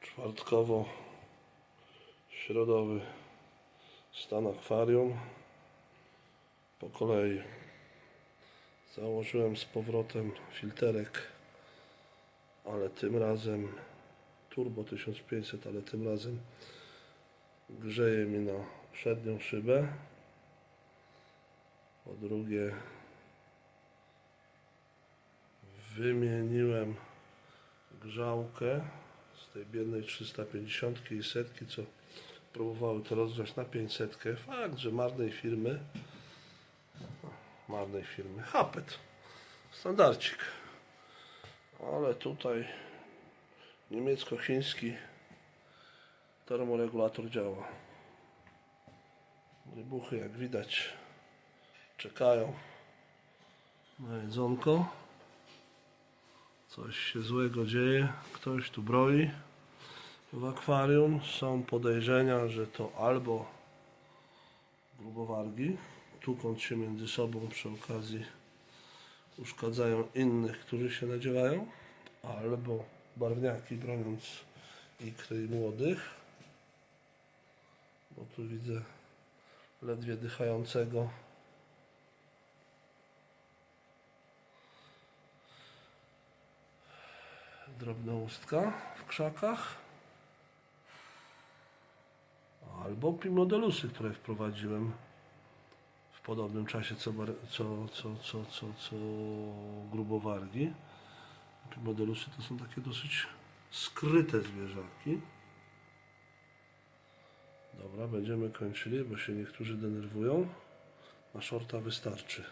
Czwartkowo środowy stan akwarium. Po kolei założyłem z powrotem filterek, ale tym razem turbo 1500, ale tym razem grzeje mi na przednią szybę. Po drugie wymieniłem grzałkę z tej biednej 350 i setki, co próbowały to rozgrzać na 500. Fakt, że marnej firmy, marnej firmy, Hapet, standardcik. Ale tutaj niemiecko-chiński termoregulator działa. Wybuchy, jak widać, czekają na jedzonko. Coś się złego dzieje, ktoś tu broi w akwarium. Są podejrzenia, że to albo grubowargi, tukąc się między sobą przy okazji uszkadzają innych, którzy się nadziewają, albo barwniaki broniąc ikry i młodych. Bo tu widzę ledwie dychającego drobnoustka w krzakach albo pimodelusy, które wprowadziłem w podobnym czasie co, co, co, co, co, co grubowargi. Pimodelusy to są takie dosyć skryte zwierzaki. Dobra, będziemy kończyli, bo się niektórzy denerwują. Na shorta wystarczy.